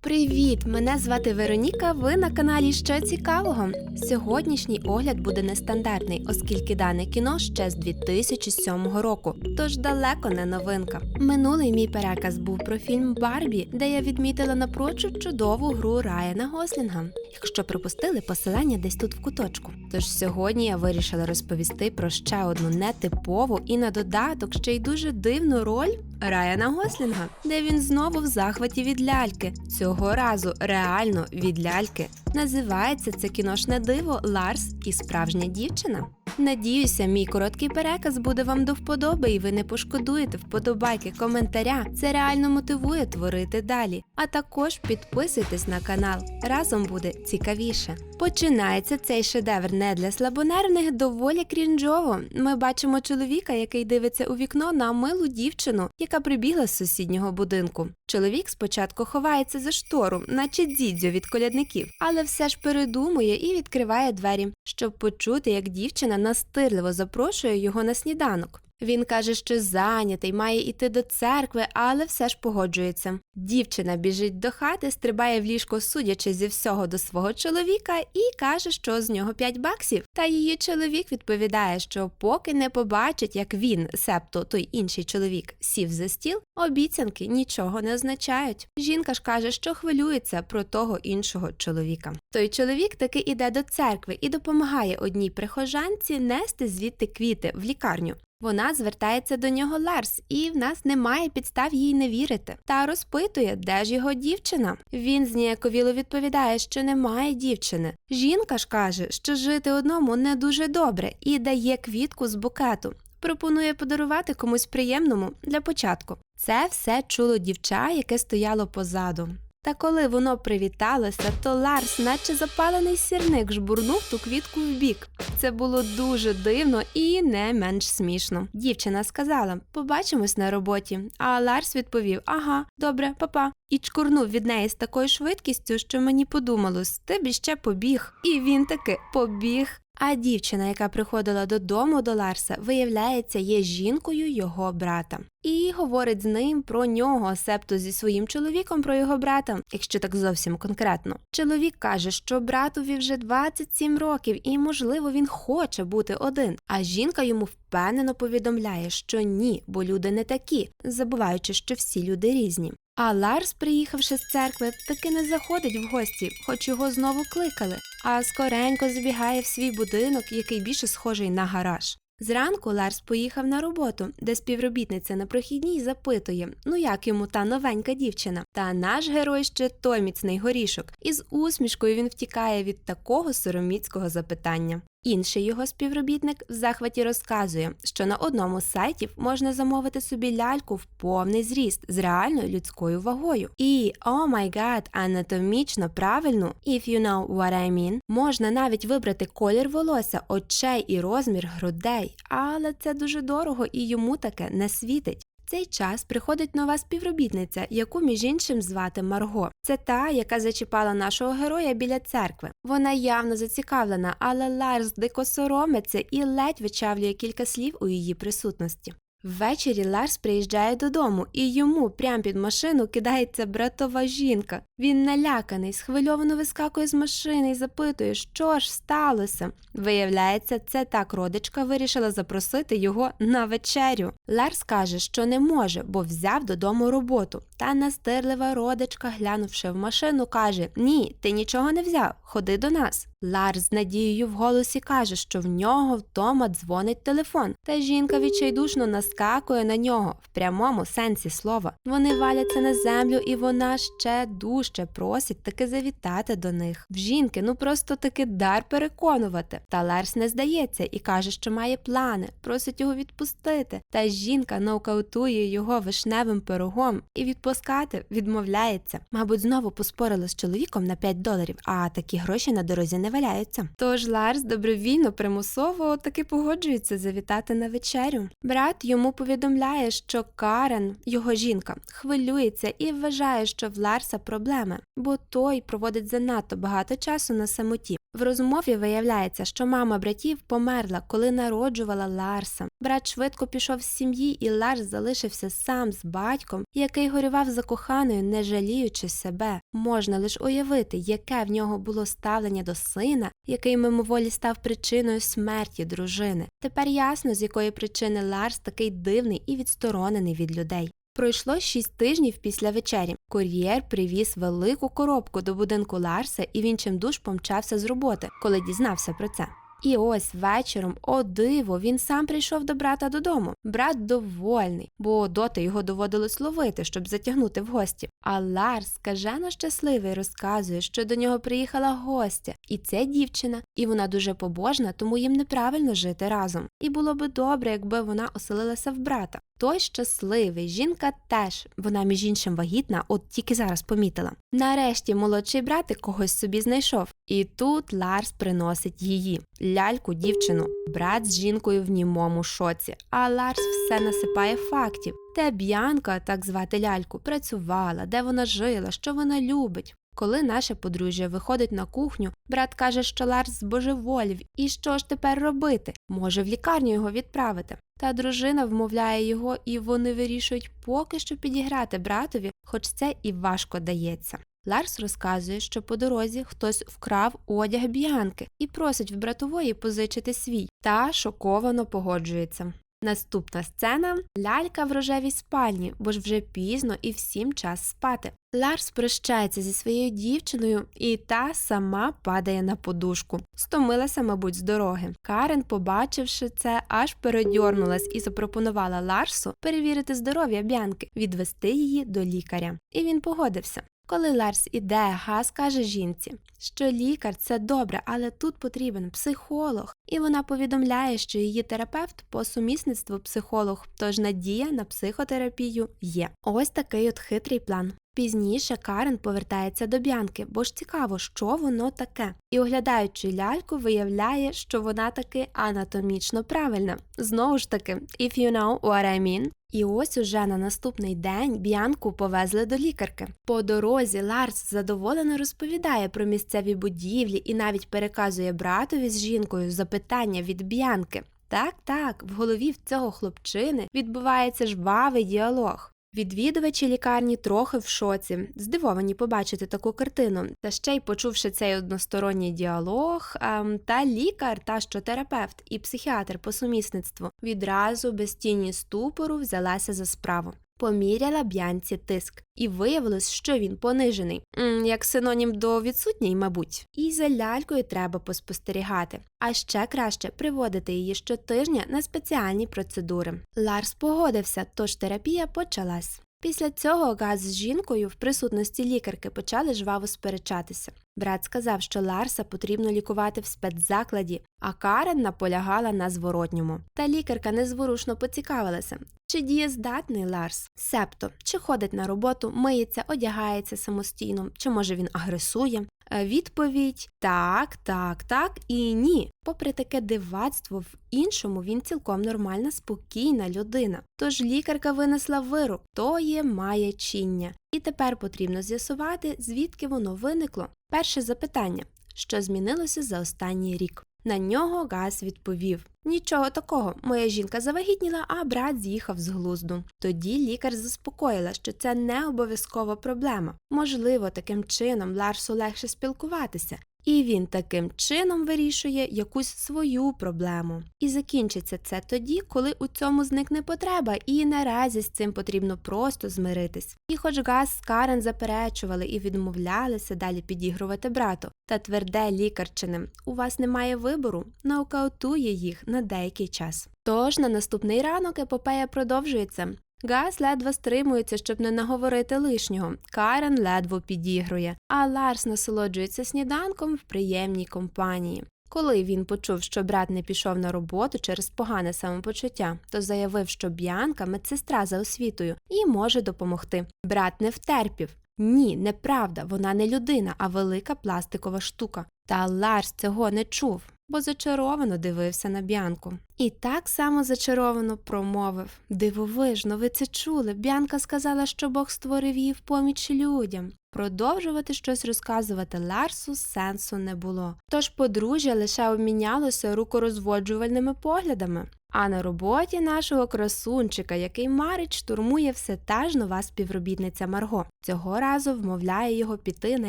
Привіт! Мене звати Вероніка. Ви на каналі Що цікавого. Сьогоднішній огляд буде нестандартний, оскільки дане кіно ще з 2007 року, тож далеко не новинка. Минулий мій переказ був про фільм Барбі, де я відмітила напрочуд чудову гру Райана Гослінга. Якщо пропустили посилання десь тут в куточку. Тож сьогодні я вирішила розповісти про ще одну нетипову і на додаток ще й дуже дивну роль Райана Гослінга, де він знову в захваті від ляльки. Цього разу реально від ляльки. Називається це кіношне диво Ларс і справжня дівчина. Надіюся, мій короткий переказ буде вам до вподоби, і ви не пошкодуєте вподобайки, коментаря. Це реально мотивує творити далі. А також підписуйтесь на канал. Разом буде цікавіше. Починається цей шедевр не для слабонервних, доволі крінжово. Ми бачимо чоловіка, який дивиться у вікно на милу дівчину, яка прибігла з сусіднього будинку. Чоловік спочатку ховається за штору, наче дідзьо від колядників, але все ж передумує і відкриває двері, щоб почути, як дівчина настирливо запрошує його на сніданок. Він каже, що зайнятий, має йти до церкви, але все ж погоджується. Дівчина біжить до хати, стрибає в ліжко, судячи зі всього до свого чоловіка, і каже, що з нього 5 баксів. Та її чоловік відповідає, що поки не побачить, як він, септо той інший чоловік, сів за стіл, обіцянки нічого не означають. Жінка ж каже, що хвилюється про того іншого чоловіка. Той чоловік таки іде до церкви і допомагає одній прихожанці нести звідти квіти в лікарню. Вона звертається до нього Ларс, і в нас немає підстав їй не вірити. Та розпитує, де ж його дівчина. Він зніяковіло відповідає, що немає дівчини. Жінка ж каже, що жити одному не дуже добре, і дає квітку з букету. Пропонує подарувати комусь приємному для початку. Це все чуло дівча, яке стояло позаду. Та коли воно привіталося, то Ларс, наче запалений сірник, жбурнув ту квітку в бік. Це було дуже дивно і не менш смішно. Дівчина сказала: Побачимось на роботі. А Ларс відповів: Ага, добре, папа. І чкурнув від неї з такою швидкістю, що мені подумалось, ти б іще побіг. І він таки побіг. А дівчина, яка приходила додому до Ларса, виявляється, є жінкою його брата. І говорить з ним про нього, себто зі своїм чоловіком про його брата, якщо так зовсім конкретно. Чоловік каже, що братові вже 27 років, і, можливо, він хоче бути один. А жінка йому впевнено повідомляє, що ні, бо люди не такі, забуваючи, що всі люди різні. А Ларс, приїхавши з церкви, таки не заходить в гості, хоч його знову кликали, а скоренько забігає в свій будинок, який більше схожий на гараж. Зранку Ларс поїхав на роботу, де співробітниця на прохідній запитує, ну як йому та новенька дівчина. Та наш герой ще той міцний горішок, і з усмішкою він втікає від такого сороміцького запитання. Інший його співробітник в захваті розказує, що на одному з сайтів можна замовити собі ляльку в повний зріст з реальною людською вагою. І о май гад, анатомічно правильну, if you know what I mean, можна навіть вибрати колір волосся, очей і розмір грудей, але це дуже дорого і йому таке не світить. Цей час приходить нова співробітниця, яку між іншим звати Марго. Це та, яка зачіпала нашого героя біля церкви. Вона явно зацікавлена, але Ларс дико соромиться і ледь вичавлює кілька слів у її присутності. Ввечері Ларс приїжджає додому, і йому прямо під машину кидається братова жінка. Він наляканий, схвильовано вискакує з машини і запитує, що ж сталося. Виявляється, це так родичка вирішила запросити його на вечерю. Ларс каже, що не може, бо взяв додому роботу. Та настирлива родичка, глянувши в машину, каже: Ні, ти нічого не взяв, ходи до нас. Ларс з надією в голосі каже, що в нього вдома дзвонить телефон, та жінка відчайдушно наскакує на нього в прямому сенсі слова. Вони валяться на землю, і вона ще дужче просить таки завітати до них. В жінки ну просто таки дар переконувати. Та Ларс не здається і каже, що має плани, просить його відпустити. Та жінка нокаутує його вишневим пирогом і відпускати відмовляється. Мабуть, знову поспорили з чоловіком на 5 доларів, а такі гроші на дорозі не валяються. Тож Ларс добровільно примусово таки погоджується завітати на вечерю. Брат йому повідомляє, що Карен, його жінка, хвилюється і вважає, що в Ларса проблеми, бо той проводить занадто багато часу на самоті. В розмові виявляється, що мама братів померла, коли народжувала Ларса. Брат швидко пішов з сім'ї, і Ларс залишився сам з батьком, який горював за коханою, не жаліючи себе. Можна лише уявити, яке в нього було ставлення до сина, який мимоволі став причиною смерті дружини. Тепер ясно, з якої причини Ларс такий дивний і відсторонений від людей. Пройшло шість тижнів після вечері. Кур'єр привіз велику коробку до будинку Ларса, і він чимдуж помчався з роботи, коли дізнався про це. І ось вечором, о диво, він сам прийшов до брата додому. Брат довольний, бо доти його доводилось ловити, щоб затягнути в гості. А Ларс скажено щасливий розказує, що до нього приїхала гостя, і це дівчина, і вона дуже побожна, тому їм неправильно жити разом. І було би добре, якби вона оселилася в брата. Той щасливий, жінка теж, вона між іншим вагітна, от тільки зараз помітила. Нарешті молодший братик когось собі знайшов. І тут Ларс приносить її, ляльку дівчину. Брат з жінкою в німому шоці, а Ларс все насипає фактів. Де Б'янка, так звати ляльку, працювала, де вона жила, що вона любить. Коли наше подружжя виходить на кухню, брат каже, що Ларс збожеволів, і що ж тепер робити? Може, в лікарню його відправити. Та дружина вмовляє його, і вони вирішують поки що підіграти братові, хоч це і важко дається. Ларс розказує, що по дорозі хтось вкрав одяг б'янки і просить в братової позичити свій, та шоковано погоджується. Наступна сцена лялька в рожевій спальні, бо ж вже пізно і всім час спати. Ларс прощається зі своєю дівчиною, і та сама падає на подушку. Стомилася, мабуть, з дороги. Карен, побачивши це, аж передьорнулась і запропонувала Ларсу перевірити здоров'я Б'янки, відвести її до лікаря. І він погодився. Коли Ларс іде, Гас каже жінці, що лікар це добре, але тут потрібен психолог, і вона повідомляє, що її терапевт по сумісництву психолог, тож надія на психотерапію є. Ось такий от хитрий план. Пізніше Карен повертається до Б'янки, бо ж цікаво, що воно таке. І оглядаючи ляльку, виявляє, що вона таки анатомічно правильна. Знову ж таки, if you know what I mean. І ось уже на наступний день Б'янку повезли до лікарки. По дорозі Ларс задоволено розповідає про місцеві будівлі і навіть переказує братові з жінкою запитання від Б'янки. Так, так, в голові в цього хлопчини відбувається жвавий діалог. Відвідувачі лікарні трохи в шоці, здивовані побачити таку картину, та ще й почувши цей односторонній діалог, ем, та лікар, та що терапевт і психіатр по сумісництву відразу без тіні ступору взялася за справу. Поміряла б'янці тиск, і виявилось, що він понижений, як синонім до відсутній, мабуть. І за лялькою треба поспостерігати, а ще краще приводити її щотижня на спеціальні процедури. Ларс погодився, тож терапія почалась. Після цього Газ з жінкою в присутності лікарки почали жваво сперечатися. Брат сказав, що Ларса потрібно лікувати в спецзакладі, а Карен наполягала на зворотньому. Та лікарка незворушно поцікавилася, чи дієздатний Ларс, себто, чи ходить на роботу, миється, одягається самостійно, чи може він агресує. Е, Відповідь так, так, так і ні. Попри таке дивацтво, в іншому він цілком нормальна, спокійна людина. Тож лікарка винесла вирок, то є маячіння. І тепер потрібно з'ясувати, звідки воно виникло. Перше запитання: що змінилося за останній рік? На нього Газ відповів: Нічого такого, моя жінка завагітніла, а брат з'їхав з глузду. Тоді лікар заспокоїла, що це не обов'язкова проблема. Можливо, таким чином Ларсу легше спілкуватися, і він таким чином вирішує якусь свою проблему. І закінчиться це тоді, коли у цьому зникне потреба, і наразі з цим потрібно просто змиритись. І хоч Газ з Карен заперечували і відмовлялися далі підігрувати брату, та тверде лікарчиним у вас немає вибору, нокаутує їх на деякий час. Тож на наступний ранок епопея продовжується. Газ ледве стримується, щоб не наговорити лишнього. Карен ледве підігрує, а Ларс насолоджується сніданком в приємній компанії. Коли він почув, що брат не пішов на роботу через погане самопочуття, то заявив, що Б'янка медсестра за освітою і може допомогти. Брат не втерпів. Ні, неправда, вона не людина, а велика пластикова штука. Та Ларс цього не чув. Бо зачаровано дивився на Бянку. І так само зачаровано промовив Дивовижно, ви це чули. Бянка сказала, що Бог створив її в поміч людям. Продовжувати щось розказувати Ларсу сенсу не було. Тож подружжя лише обмінялося рукорозводжувальними поглядами. А на роботі нашого красунчика, який марить, штурмує все та ж нова співробітниця Марго. Цього разу вмовляє його піти на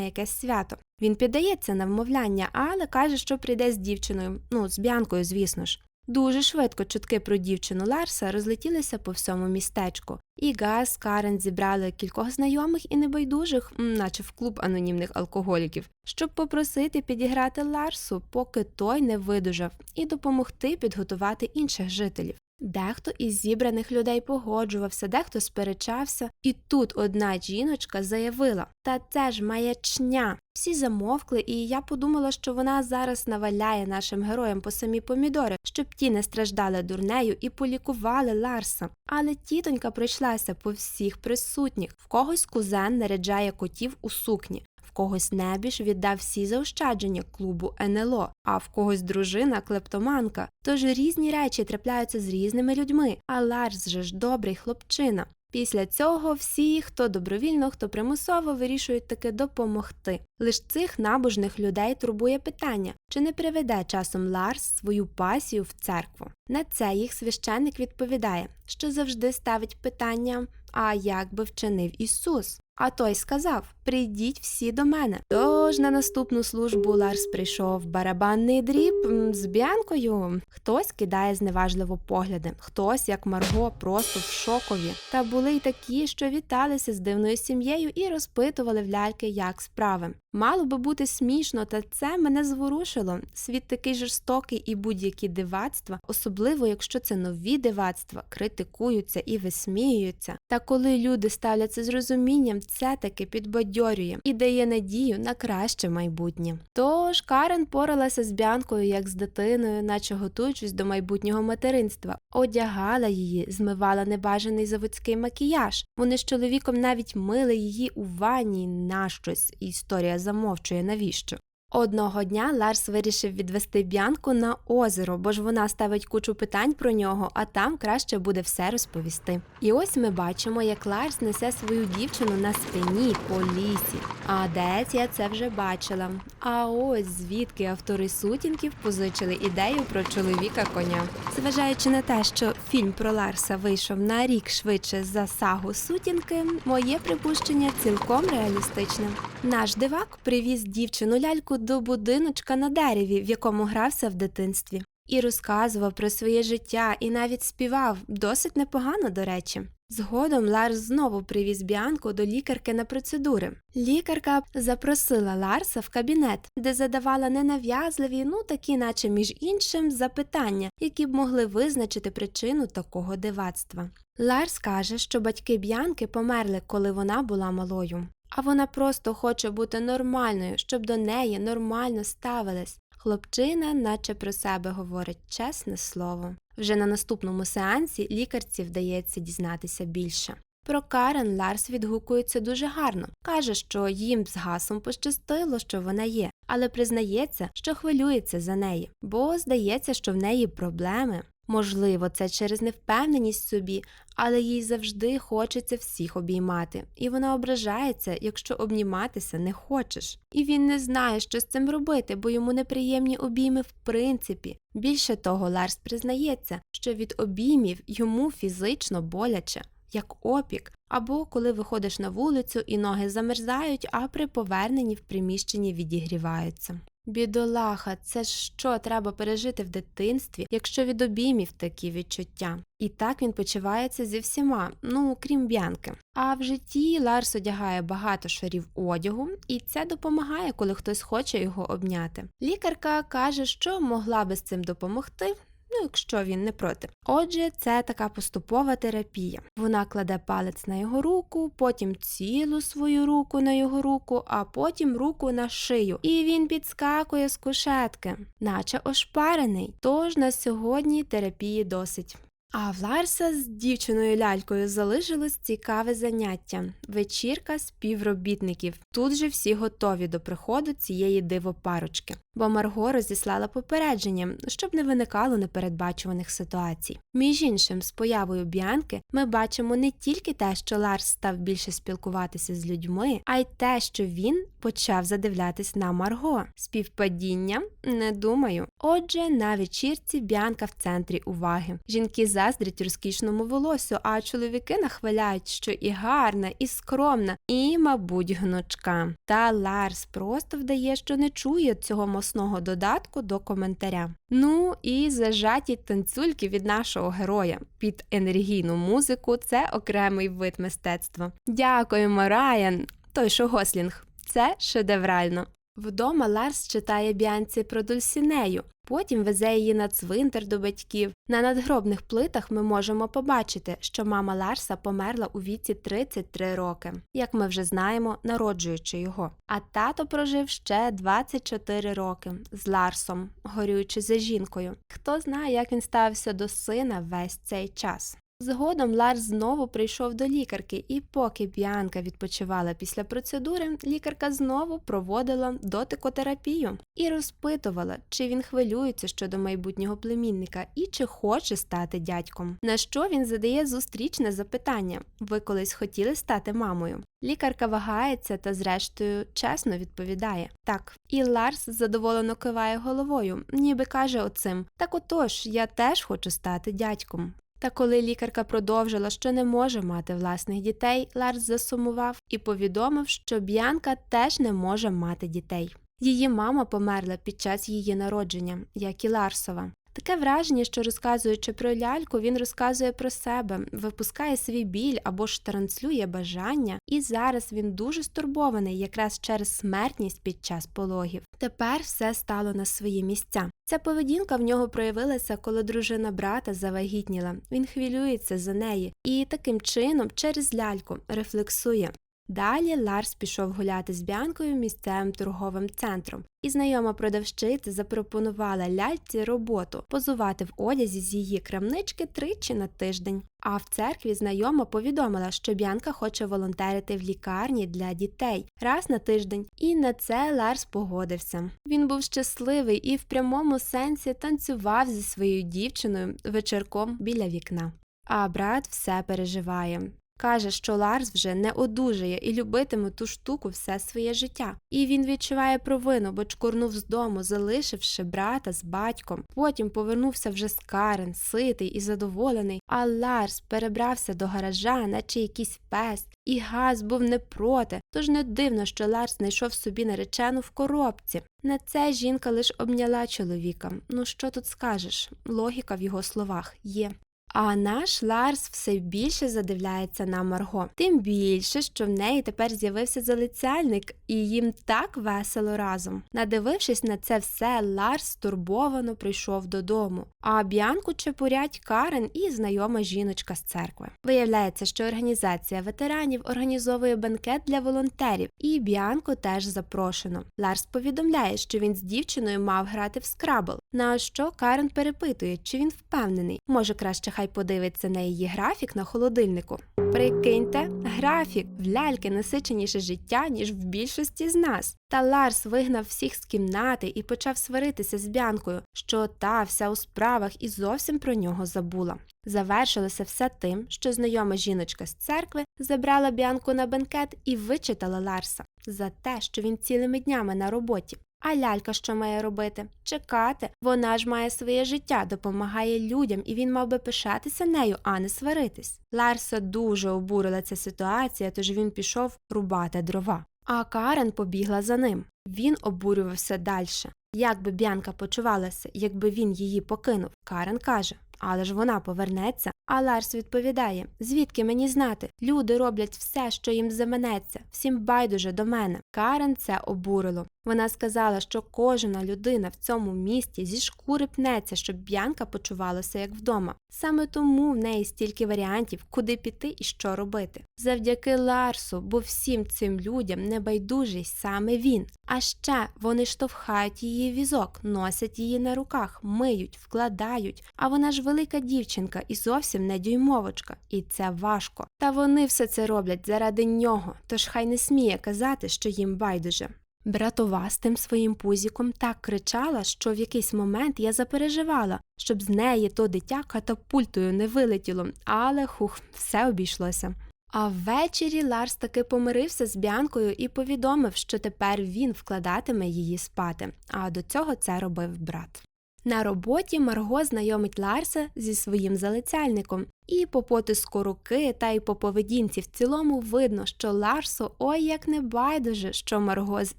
якесь свято. Він піддається на вмовляння, але каже, що прийде з дівчиною, ну, з Бянкою, звісно ж. Дуже швидко чутки про дівчину Ларса розлетілися по всьому містечку. І Газ, Карен зібрали кількох знайомих і небайдужих, наче в клуб анонімних алкоголіків, щоб попросити підіграти Ларсу, поки той не видужав, і допомогти підготувати інших жителів. Дехто із зібраних людей погоджувався, дехто сперечався, і тут одна жіночка заявила: Та це ж маячня. Всі замовкли, і я подумала, що вона зараз наваляє нашим героям по самі помідори, щоб ті не страждали дурнею і полікували Ларса. Але тітонька пройшлася по всіх присутніх. В когось кузен наряджає котів у сукні. Когось небіж віддав всі заощадження клубу НЛО, а в когось дружина клептоманка. Тож різні речі трапляються з різними людьми, а Ларс же ж добрий хлопчина. Після цього всі, хто добровільно, хто примусово вирішують таки допомогти. Лиш цих набожних людей турбує питання, чи не приведе часом Ларс свою пасію в церкву. На це їх священник відповідає, що завжди ставить питання: а як би вчинив Ісус? А той сказав: Прийдіть всі до мене. Тож на наступну службу Ларс прийшов барабанний дріб з б'янкою. Хтось кидає зневажливо погляди, хтось, як Марго, просто в шокові. Та були й такі, що віталися з дивною сім'єю і розпитували в ляльки, як справи. Мало би бути смішно, та це мене зворушило. Світ такий жорстокий і будь-які дивацтва, особливо якщо це нові дивацтва, критикуються і висміюються. Та коли люди ставляться з розумінням, це таки підбадьорює і дає надію на краще майбутнє. Тож Карен поралася з Бянкою як з дитиною, наче готуючись до майбутнього материнства, одягала її, змивала небажаний заводський макіяж. Вони з чоловіком навіть мили її у ванні на щось. Історія замовчує навіщо. Одного дня Ларс вирішив відвести Б'янку на озеро, бо ж вона ставить кучу питань про нього, а там краще буде все розповісти. І ось ми бачимо, як Ларс несе свою дівчину на спині по лісі. А десь я це вже бачила. А ось звідки автори сутінків позичили ідею про чоловіка коня. Зважаючи на те, що фільм про Ларса вийшов на рік швидше за сагу сутінки, моє припущення цілком реалістичне. Наш дивак привіз дівчину ляльку до будиночка на дереві, в якому грався в дитинстві, і розказував про своє життя і навіть співав досить непогано, до речі. Згодом Ларс знову привіз Біанку до лікарки на процедури. Лікарка запросила Ларса в кабінет, де задавала ненав'язливі, ну такі, наче між іншим, запитання, які б могли визначити причину такого дивацтва. Ларс каже, що батьки Б'янки померли, коли вона була малою. А вона просто хоче бути нормальною, щоб до неї нормально ставились. Хлопчина, наче про себе говорить чесне слово. Вже на наступному сеансі лікарці вдається дізнатися більше. Про Карен Ларс відгукується дуже гарно. Каже, що їм з гасом пощастило, що вона є, але признається, що хвилюється за неї, бо здається, що в неї проблеми. Можливо, це через невпевненість собі, але їй завжди хочеться всіх обіймати, і вона ображається, якщо обніматися не хочеш. І він не знає, що з цим робити, бо йому неприємні обійми в принципі. Більше того, Ларс признається, що від обіймів йому фізично боляче. Як опік, або коли виходиш на вулицю і ноги замерзають, а при поверненні в приміщенні відігріваються. Бідолаха, це що треба пережити в дитинстві, якщо від обіймів такі відчуття. І так він почувається зі всіма, ну крім б'янки. А в житті Ларс одягає багато шарів одягу, і це допомагає, коли хтось хоче його обняти. Лікарка каже, що могла би з цим допомогти. Ну, якщо він не проти. Отже, це така поступова терапія. Вона кладе палець на його руку, потім цілу свою руку на його руку, а потім руку на шию. І він підскакує з кушетки, наче ошпарений. Тож на сьогодні терапії досить. А в Ларса з дівчиною лялькою залишилось цікаве заняття вечірка співробітників. Тут же всі готові до приходу цієї дивопарочки, бо Марго розіслала попередження, щоб не виникало непередбачуваних ситуацій. Між іншим, з появою Біанки ми бачимо не тільки те, що Ларс став більше спілкуватися з людьми, а й те, що він почав задивлятись на Марго. Співпадіння не думаю. Отже, на вечірці Біанка в центрі уваги. Жінки заздрять розкішному волосю, а чоловіки нахваляють, що і гарна, і скромна, і, мабуть, гнучка. Та Ларс просто вдає, що не чує цього мосного додатку до коментаря. Ну і зажаті танцюльки від нашого героя під енергійну музику це окремий вид мистецтва. Дякуємо, Райан! Той що Гослінг. Це шедеврально. Вдома Ларс читає Біанці про Дульсінею, потім везе її на цвинтар до батьків. На надгробних плитах ми можемо побачити, що мама Ларса померла у віці 33 роки, як ми вже знаємо, народжуючи його. А тато прожив ще 24 роки з Ларсом, горюючи за жінкою. Хто знає, як він ставився до сина весь цей час. Згодом Ларс знову прийшов до лікарки, і поки Біанка відпочивала після процедури, лікарка знову проводила дотикотерапію і розпитувала, чи він хвилюється щодо майбутнього племінника і чи хоче стати дядьком. На що він задає зустрічне запитання: ви колись хотіли стати мамою? Лікарка вагається та, зрештою, чесно відповідає так. І Ларс задоволено киває головою, ніби каже оцим: Так отож, я теж хочу стати дядьком. Та коли лікарка продовжила, що не може мати власних дітей, Ларс засумував і повідомив, що Б'янка теж не може мати дітей. Її мама померла під час її народження, як і Ларсова. Таке враження, що розказуючи про ляльку, він розказує про себе, випускає свій біль або ж транслює бажання, і зараз він дуже стурбований якраз через смертність під час пологів. Тепер все стало на свої місця. Ця поведінка в нього проявилася, коли дружина брата завагітніла. Він хвилюється за неї і таким чином через ляльку рефлексує. Далі Ларс пішов гуляти з Бянкою місцевим торговим центром, і знайома продавщиця запропонувала ляльці роботу позувати в одязі з її крамнички тричі на тиждень. А в церкві знайома повідомила, що Бянка хоче волонтерити в лікарні для дітей раз на тиждень, і на це Ларс погодився. Він був щасливий і в прямому сенсі танцював зі своєю дівчиною вечірком біля вікна. А брат все переживає. Каже, що Ларс вже не одужає і любитиме ту штуку все своє життя. І він відчуває провину, бо чкурнув з дому, залишивши брата з батьком. Потім повернувся вже з Карен, ситий і задоволений. А Ларс перебрався до гаража, наче якийсь пес, і газ був не проти. Тож не дивно, що Ларс знайшов собі наречену в коробці. На це жінка лише обняла чоловіка. Ну що тут скажеш? Логіка в його словах є. А наш Ларс все більше задивляється на Марго, тим більше, що в неї тепер з'явився залицяльник, і їм так весело разом. Надивившись на це все, Ларс стурбовано прийшов додому. А Б'янку чепурять Карен і знайома жіночка з церкви. Виявляється, що організація ветеранів організовує бенкет для волонтерів, і Б'янку теж запрошено. Ларс повідомляє, що він з дівчиною мав грати в скрабл. На що Карен перепитує, чи він впевнений, може краще хай подивиться на її графік на холодильнику. Прикиньте, графік в ляльки насиченіше життя, ніж в більшості з нас. Та Ларс вигнав всіх з кімнати і почав сваритися з Бянкою, що та вся у справах і зовсім про нього забула. Завершилося все тим, що знайома жіночка з церкви забрала Бянку на бенкет і вичитала Ларса за те, що він цілими днями на роботі. А лялька що має робити? Чекати. Вона ж має своє життя, допомагає людям, і він мав би пишатися нею, а не сваритись. Ларса дуже обурила ця ситуація, тож він пішов рубати дрова. А Карен побігла за ним. Він обурювався далі. Як би Бянка почувалася, якби він її покинув? Карен каже. Але ж вона повернеться. А Ларс відповідає: звідки мені знати? Люди роблять все, що їм заманеться, всім байдуже до мене. Карен це обурило. Вона сказала, що кожна людина в цьому місті зі шкури пнеться, щоб Б'янка почувалася як вдома. Саме тому в неї стільки варіантів, куди піти і що робити. Завдяки Ларсу, бо всім цим людям небайдужий саме він. А ще вони штовхають її візок, носять її на руках, миють, вкладають. А вона ж невелика дівчинка і зовсім не дюймовочка, і це важко. Та вони все це роблять заради нього, тож хай не сміє казати, що їм байдуже. Братова з тим своїм пузіком так кричала, що в якийсь момент я запереживала, щоб з неї то дитя катапультою не вилетіло, але хух, все обійшлося. А ввечері Ларс таки помирився з Бянкою і повідомив, що тепер він вкладатиме її спати, а до цього це робив брат. На роботі Марго знайомить Ларса зі своїм залицяльником, і по потиску руки та й по поведінці в цілому видно, що Ларсу ой як не байдуже, що Марго з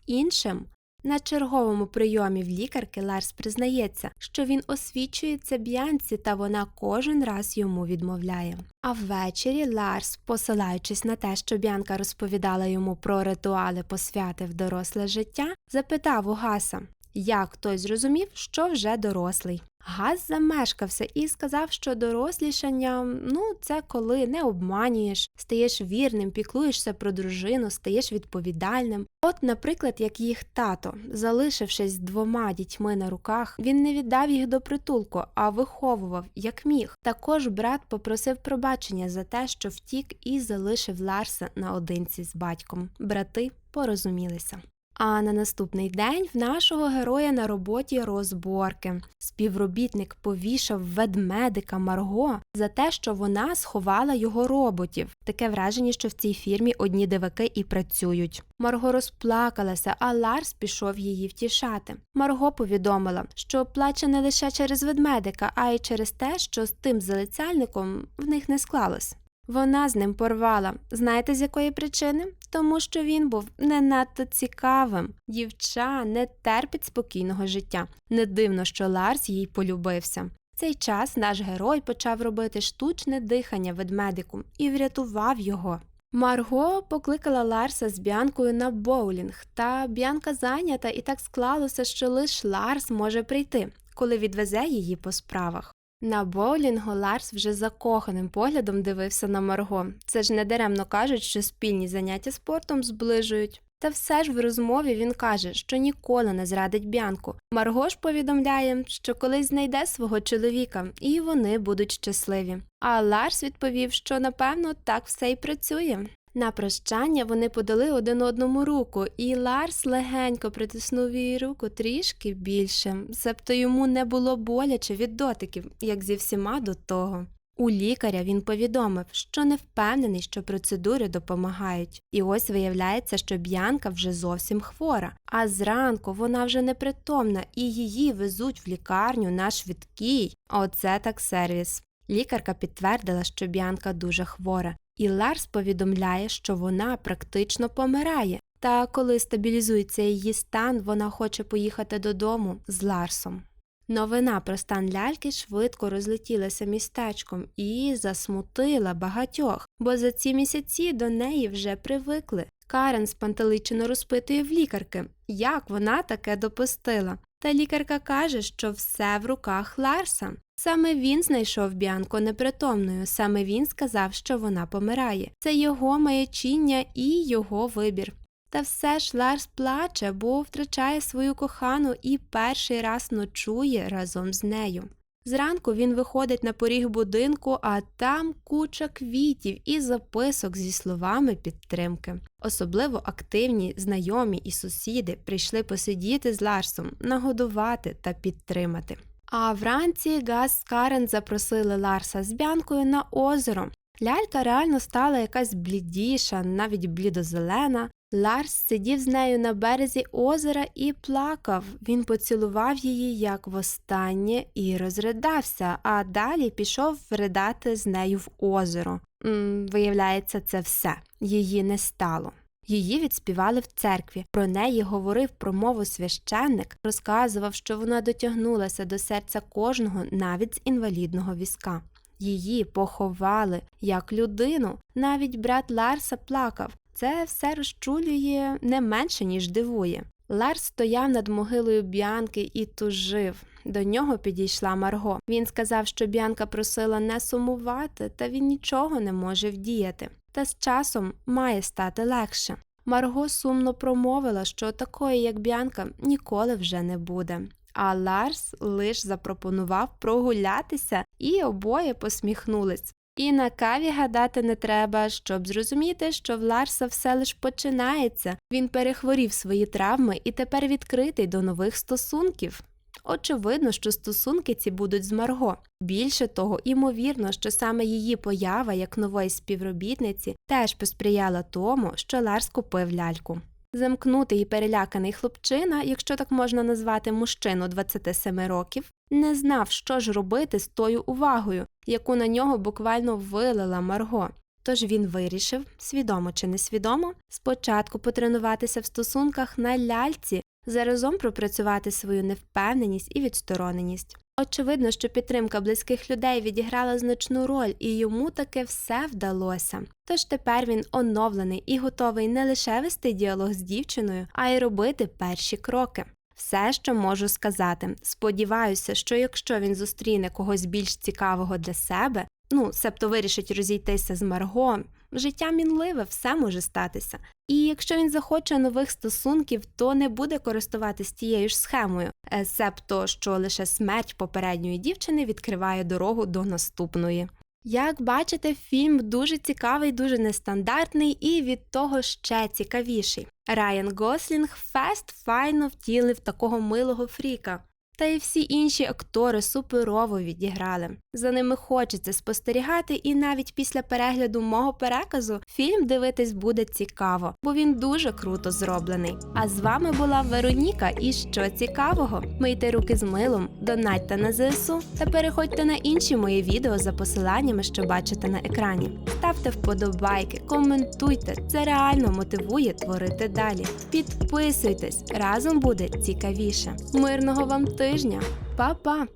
іншим. На черговому прийомі в лікарки Ларс признається, що він освічується б'янці, та вона кожен раз йому відмовляє. А ввечері Ларс, посилаючись на те, що Бянка розповідала йому про ритуали посвяти в доросле життя, запитав у Гаса, як той зрозумів, що вже дорослий. Газ замешкався і сказав, що дорослішання ну, це коли не обманюєш, стаєш вірним, піклуєшся про дружину, стаєш відповідальним. От, наприклад, як їх тато, залишившись з двома дітьми на руках, він не віддав їх до притулку, а виховував як міг. Також брат попросив пробачення за те, що втік і залишив Ларса наодинці з батьком. Брати порозумілися. А на наступний день в нашого героя на роботі розборки. Співробітник повішав ведмедика Марго за те, що вона сховала його роботів. Таке враження, що в цій фірмі одні диваки і працюють. Марго розплакалася, а Ларс пішов її втішати. Марго повідомила, що плаче не лише через ведмедика, а й через те, що з тим залицяльником в них не склалось. Вона з ним порвала. Знаєте, з якої причини? Тому що він був не надто цікавим. Дівча не терпить спокійного життя. Не дивно, що Ларс їй полюбився. В цей час наш герой почав робити штучне дихання ведмедику і врятував його. Марго покликала Ларса з Бянкою на боулінг, та Бянка зайнята, і так склалося, що лиш Ларс може прийти, коли відвезе її по справах. На боулінгу Ларс вже закоханим поглядом дивився на Марго. Це ж не даремно кажуть, що спільні заняття спортом зближують. Та все ж в розмові він каже, що ніколи не зрадить Бянку. Марго ж повідомляє, що колись знайде свого чоловіка, і вони будуть щасливі. А Ларс відповів, що напевно так все й працює. На прощання вони подали один одному руку, і Ларс легенько притиснув її руку трішки більше, себто йому не було боляче від дотиків, як зі всіма до того. У лікаря він повідомив, що не впевнений, що процедури допомагають, і ось виявляється, що Б'янка вже зовсім хвора, а зранку вона вже непритомна і її везуть в лікарню на швидкій. Оце так сервіс. Лікарка підтвердила, що Б'янка дуже хвора, і Ларс повідомляє, що вона практично помирає. Та коли стабілізується її стан, вона хоче поїхати додому з Ларсом. Новина про стан ляльки швидко розлетілася містечком і засмутила багатьох, бо за ці місяці до неї вже привикли. Карен спантеличено розпитує в лікарки, як вона таке допустила. Та лікарка каже, що все в руках Ларса. Саме він знайшов Бянку непритомною, саме він сказав, що вона помирає. Це його маячіння і його вибір. Та все ж Ларс плаче, бо втрачає свою кохану і перший раз ночує разом з нею. Зранку він виходить на поріг будинку, а там куча квітів і записок зі словами підтримки. Особливо активні знайомі і сусіди прийшли посидіти з Ларсом, нагодувати та підтримати. А вранці Газ з Карен запросили Ларса з Бянкою на озеро. Лялька реально стала якась блідіша, навіть блідозелена. Ларс сидів з нею на березі озера і плакав. Він поцілував її як востаннє і розридався, а далі пішов ридати з нею в озеро. М, виявляється, це все. Її не стало. Її відспівали в церкві. Про неї говорив промову священник, розказував, що вона дотягнулася до серця кожного, навіть з інвалідного візка. Її поховали як людину. Навіть брат Ларса плакав. Це все розчулює не менше, ніж дивує. Ларс стояв над могилою Біанки і тужив. До нього підійшла Марго. Він сказав, що Біанка просила не сумувати, та він нічого не може вдіяти. Та з часом має стати легше. Марго сумно промовила, що такої, як Біанка, ніколи вже не буде. А Ларс лиш запропонував прогулятися, і обоє посміхнулись. І на каві гадати не треба, щоб зрозуміти, що в Ларса все лиш починається. Він перехворів свої травми і тепер відкритий до нових стосунків. Очевидно, що стосунки ці будуть з Марго. Більше того, імовірно, що саме її поява як нової співробітниці теж посприяла тому, що Ларс купив ляльку. Замкнутий і переляканий хлопчина, якщо так можна назвати мужчину 27 років, не знав, що ж робити з тою увагою, яку на нього буквально вилила Марго. Тож він вирішив, свідомо чи несвідомо, спочатку потренуватися в стосунках на ляльці, заразом пропрацювати свою невпевненість і відстороненість. Очевидно, що підтримка близьких людей відіграла значну роль, і йому таки все вдалося. Тож тепер він оновлений і готовий не лише вести діалог з дівчиною, а й робити перші кроки. Все, що можу сказати. Сподіваюся, що якщо він зустріне когось більш цікавого для себе, ну, себто вирішить розійтися з Марго, життя мінливе, все може статися. І якщо він захоче нових стосунків, то не буде користуватись тією ж схемою, е, себто, що лише смерть попередньої дівчини відкриває дорогу до наступної. Як бачите, фільм дуже цікавий, дуже нестандартний і від того ще цікавіший. Райан Гослінг фест файно втілив такого милого фріка. Та й всі інші актори суперово відіграли. За ними хочеться спостерігати, і навіть після перегляду мого переказу фільм дивитись буде цікаво, бо він дуже круто зроблений. А з вами була Вероніка. І що цікавого? Мийте руки з милом, донатьте на ЗСУ та переходьте на інші мої відео за посиланнями, що бачите на екрані. Ставте вподобайки, коментуйте, це реально мотивує творити далі. Підписуйтесь, разом буде цікавіше. Мирного вам тижня, Па-па!